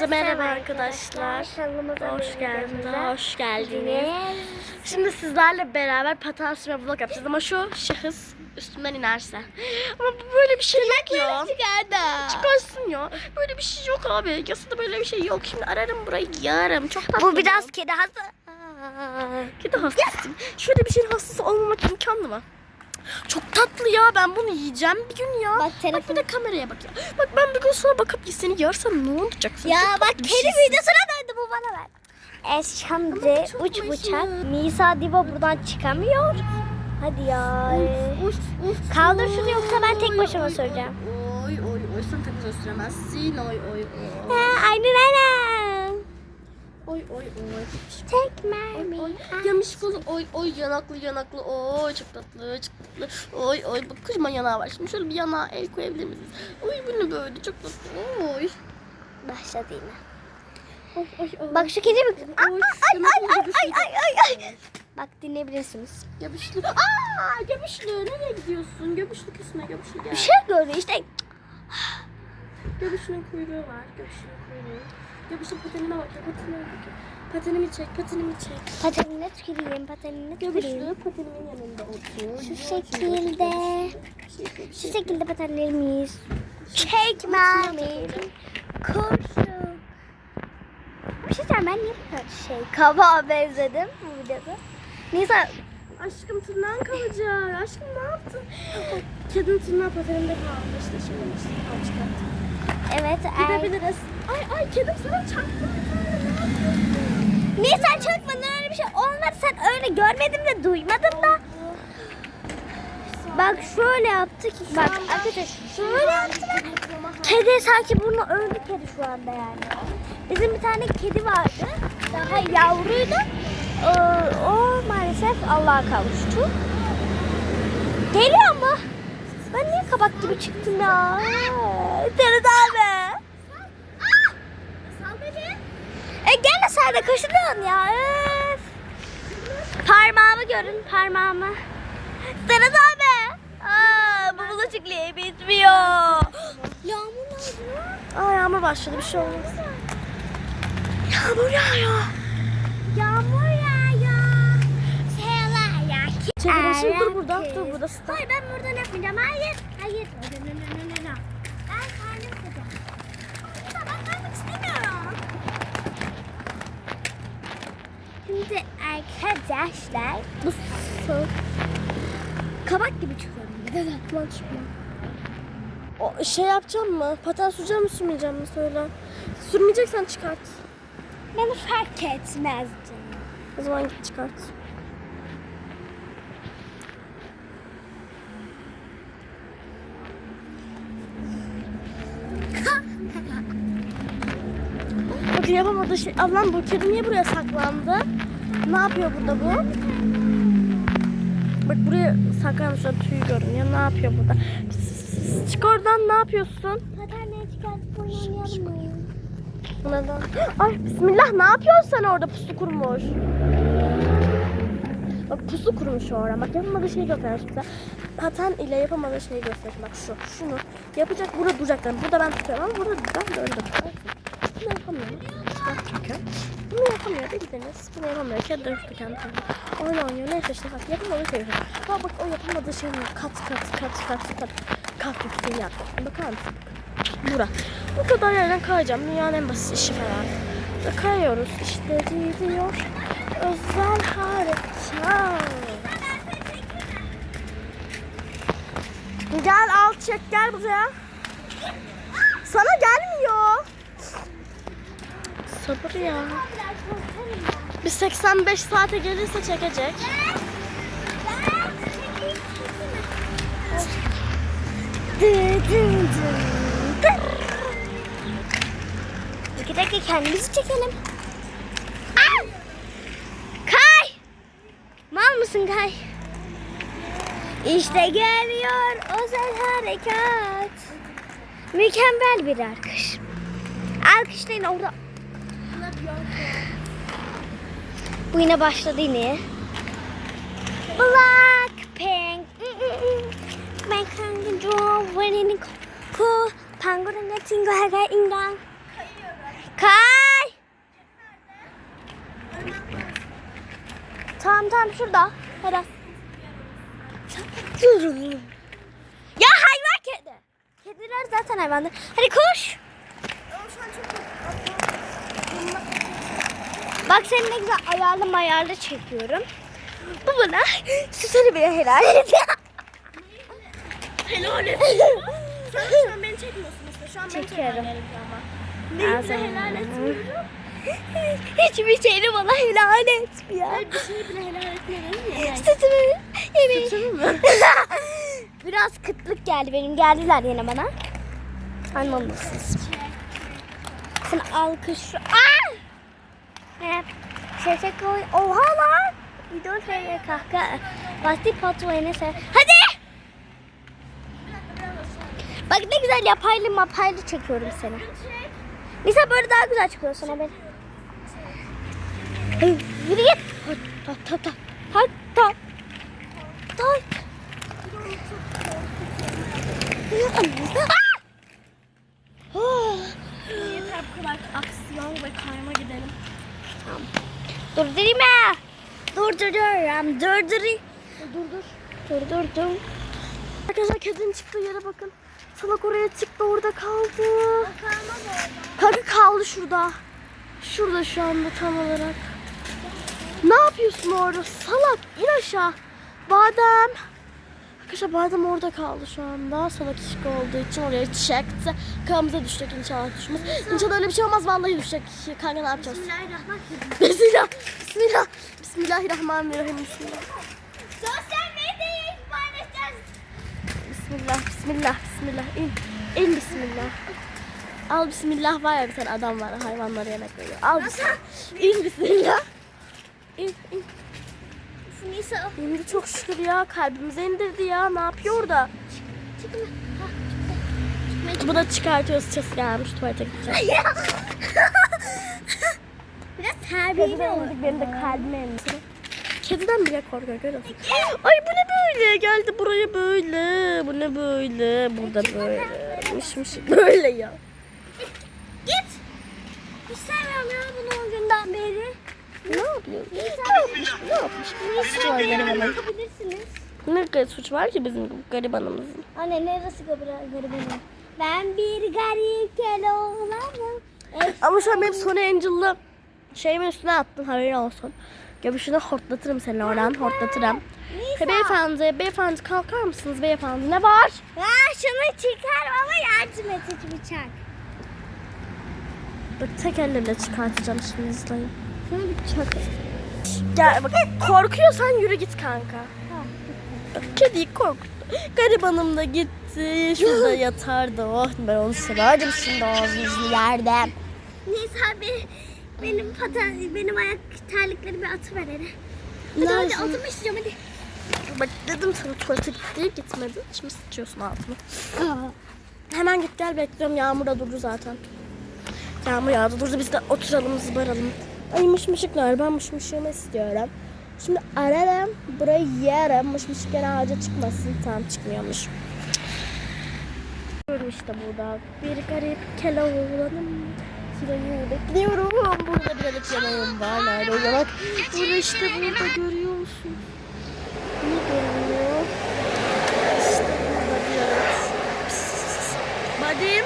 Hepinize merhaba arkadaşlar. Kanalımıza Hoş geldiniz. Hoş geldiniz. Şimdi sizlerle beraber paten sürme vlog yapacağız ama şu şahıs üstümden inerse. Ama bu böyle bir şey yok ya. Çıkarsın ya. Böyle bir şey yok abi. Yasada böyle bir şey yok. Şimdi ararım burayı yarım. Çok tatlı. Bu biraz kedi hasta. Kedi hastasıyım. Şöyle bir şeyin hastası olmamak imkanlı mı? Çok tatlı ya. Ben bunu yiyeceğim bir gün ya. Bak, Bak, bir telefon- de kameraya bak ya. Bak ben bir gün sonra bakıp seni yersem ne olacak? Sen Ya bak kedi şeysin. videosuna döndü bu bana ver. Şimdi çok uç bıçak. Nisa Diva buradan çıkamıyor. Hadi ya. Uf, uf, Kaldır şunu yoksa ben tek oy, başıma oy, süreceğim. Oy oy oy sen tek başına süremezsin. Oy oy Ha, oy. aynen aynen. Oy oy oy. Tek mermi. Yamış kolu oy oy yanaklı yanaklı oy çok tatlı çok tatlı oy oy bak kocaman yanağı var şimdi şöyle bir yanağa el koyabilir miyiz? Oy bu ne böyle çok tatlı oy Başladı yine. oy oy oy. Bak şu kedi mi? Ay Oy, ay ay ay ay ay ay. Bak dinleyebilirsiniz. Göbüşlü. Aa göbüşlü nereye gidiyorsun? Göbüşlü küsme göbüşlü gel. Bir şey gördü işte. Göbüşlünün kuyruğu var. Göbüşlünün kuyruğu. Göbüşün patenine bak. ya, Patenine bak. Patenimi çek, patenimi çek. Patenine tüküreyim, patenine tüküreyim. Göbüşlü patenimin yanında otur. Şu şekilde. Şu şekilde patenlerimiz. Çekmemi. Kurşun. Bir şey diyeceğim ben niye bu kadar şey kabağa benzedim bu videoda? Nisa Aşkım tırnağın kalacak. Aşkım ne yaptın? Kedinin tırnağı patenimde kaldı. İşte şimdi işte çıkarttım. Evet. Gidebiliriz. Ay ay kedim sana çarptı yapıyorsun? Nisa çakmadın öyle bir şey olmadı sen öyle görmedim de duymadım da. Bak şöyle yaptı ki bak arkadaşlar şöyle yaptı. Kedi sanki bunu öldü kedi şu anda yani. Bizim bir tane kedi vardı. Daha yavruydu. Ee, o maalesef Allah'a kavuştu. Geliyor mu? Ben niye kabak gibi çıktım ya? Seni abi. Sal beni. E gene sen de kaşınıyorsun ya. Öf. Parmağımı görün parmağımı. Serhat abi. Aa, bu bulaşıklığı bitmiyor. Yağmur yağıyor. Ay yağmur başladı bir şey olmaz. Yağmur yağıyor. Yağmur yağıyor. Seyalar ya. Çekil şimdi dur burada. Dur burada. Hayır ben buradan yapmayacağım. Hayır. Hayır. Arkadaşlar bu su kabak gibi çıkıyorum. Neden aklıma çıkmıyor? O, şey yapacağım mı? Paten süreceğim mi sürmeyeceğim mi söyle. Sürmeyeceksen çıkart. Beni fark etmez canım. O zaman git çıkart. Bakın yapamadığı şey. Allah'ım bu kedi niye buraya saklandı? Ne yapıyor burada bu? Bak buraya saklanmış o tüy görünüyor. Ne yapıyor burada? Çık oradan ne yapıyorsun? Patenleri çıkartıp oynayalım mı? Neden? Ay bismillah ne yapıyorsun sen orada pusu kurmuş. Bak pusu kurmuş orada. Bak yapamadığı şeyi göstermiş bize. Paten ile yapamadığı şeyi göstermiş. Bak şu. Şunu yapacak. Burada duracak. Yani burada ben tutuyorum ama burada ben de öyle tutuyorum. Bunu yapamıyor. Bak çünkü. Bunu yapamıyor bildiniz. Bunu yapamıyor. Kedi dönüştü kendi kendine. Oyun oynuyor. Neyse işte bak yapamadığı şeyi yapıyor. Bak bak o yapamadığı şeyi kat kat kat kat kat kat yükseği yaptı. Bakar mısın? Bura. Bu kadar yerden kayacağım. Dünyanın en basit işi falan. Ve kayıyoruz. İşte diyor. Özel harita. Gel al çek gel buraya. Sana gelmiyor. Sabır ya. Bir 85 saate gelirse çekecek. İki dakika kendimizi çekelim. Kay. Mal mısın Kay? İşte geliyor özel harekat. Mükemmel bir alkış. Alkışlayın orada. Bu yine başladı yine. Blackpink. Ben kanka Joe Ku Pangurun Tingo Haga Ingang. Kay. Tamam tamam şurada. Hadi. Ya hayvan kedi. Kediler zaten hayvandır. Hadi koş. Bak seni ne güzel ayarlı ayarlı çekiyorum. Bu bana süsünü bile helal et. Helal et. Sen şu an beni çekmiyorsun işte. Şu an beni Çekiyorum. gerekiyor ama. Neyi bile helal etmiyorum. Hiçbir şeyini bana helal etmiyor. Bir şeyi bile helal etmiyorum ya. Sütümü yemeği. Sütümü mü? Biraz kıtlık geldi benim. Geldiler yine bana. Anlamışsınız. Sen alkış... Aa! Evet. Şeşek koy. Oha lan. Video şöyle kahkaha. Basti patlayını sev. Hadi. Bak ne güzel yapaylı mapaylı çekiyorum seni. Nisa böyle daha güzel çıkıyorsun ha beni. Hey, Yürü git. Tak tak tak. Tak tak. Tak. Ah! Yeter bu kadar aksiyon ve kayma gidelim. Mı? Durduruyorum. Durdurayım. Dur dur. Durdurdum. Arkadaşlar kedinin çıktığı yere bakın. Salak oraya çıktı orada kaldı. Kanka kaldı şurada. Şurada şu anda tam olarak. Ne yapıyorsun orada? Salak in aşağı. Badem. Arkadaşlar badem orada kaldı şu anda. Salak işik olduğu için oraya çekti. Kanımıza düşecek inşallah düşmez. İnşallah öyle bir şey olmaz. Vallahi düşecek. Kanka ne yapacağız? Bismillahirrahmanirrahim. Bismillah. Bismillah. Bismillahirrahmanirrahim. Bismillah. Sosyal medyayı paylaşacağız. Bismillah, bismillah, bismillah. İn, in bismillah. Al bismillah var ya bir tane adam var hayvanlara yemek veriyor. Al bismillah. İn bismillah. İn, in. Nisa. İndi çok şükür ya. Kalbimize indirdi ya. Ne yapıyor orada? Çıkma. Bu da çıkartıyor sıçrası gelmiş tuvalete gidecek. Biraz terbiyeli ol. benim de kalbime indi. Kediden bile korkuyor görüyor musun? Ay bu ne böyle? Geldi buraya böyle. Bu ne böyle? Burada böyle. Mış mış. Böyle ya. Git. Hiç sevmiyorum ya bunu o günden beri. Ne yapıyor? Ne yapmış? Ne yapmış? Ne suç var garibanın? Ne kadar suç var ki bizim garibanımızın? Anne neresi garibanım? garibanım? Ben bir garip kel oğlanım. Eş- Ama şu an benim Sony Angel'lı şeyimin üstüne attın haberin olsun. Göbüşünü hortlatırım seni oradan hortlatırım. Hey, beyefendi, beyefendi kalkar mısınız beyefendi? Ne var? Ya şunu çıkar ama yardım et bıçak. Bak tek elle bile çıkartacağım şimdi izleyin. Şunu bıçak. Gel bak korkuyorsan yürü git kanka. Bak kediyi korkuttu. Garibanım da gitti. Şurada yatardı. Oh ben onu severdim şimdi ağzını yerdim. Neyse abi benim paten, benim ayak terlikleri bir atı ver hele. Hadi hadi Neredesin? atımı isteyeceğim hadi. Bak dedim sana tuvalete gitti gitmedi. Şimdi sıçıyorsun altıma. Hemen git gel bekliyorum. Yağmur da durdu zaten. Yağmur yağdı durdu biz de oturalım zıbaralım. Ay mışmışıklar ben mışmışığımı istiyorum. Şimdi ararım burayı yerim. Mışmışık gene ağaca çıkmasın. Tamam çıkmıyormuş. Görüyorum işte burada. Bir garip keloğlanım. Sırayı bekliyorum. Burada bir adet yanağım var. Nerede o yanak? Burada işte burada görüyor musun? Ne görünüyor? İşte burada bir adet. Badim.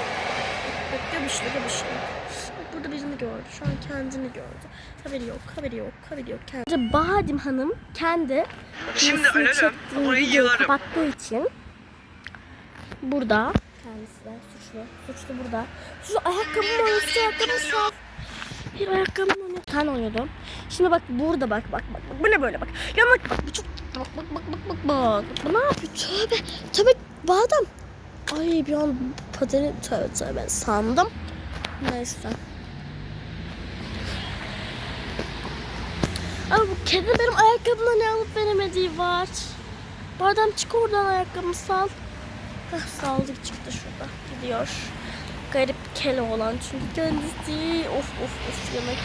Göbüşlü göbüşlü. Burada birini gördü. Şu an kendini gördü. Haberi yok, haberi yok, haberi yok. Kendi. Badim Hanım kendi Şimdi ölelim. videoyu yılarım. kapattığı için burada kendisi de suçlu. Suçlu burada. Suçlu ayakkabımı oynuyor, ayakkabımı sal. Bir ayakkabımı oynuyor. Sen oynuyordum. Şimdi bak burada bak bak bak. Bu ne böyle bak. Ya bak bak bu çok bak bak bak bak bak bak. Bu ne yapıyor? Tövbe. Tövbe bu adam. Ay bir an pateni tövbe tövbe sandım. Neyse. Ama bu kedi benim ayakkabımla ne alıp veremediği var. Bu adam çık oradan ayakkabımı sal. Heh, saldı çıktı şurada. Gidiyor. Garip kele olan çünkü kendisi. Of of of yemek.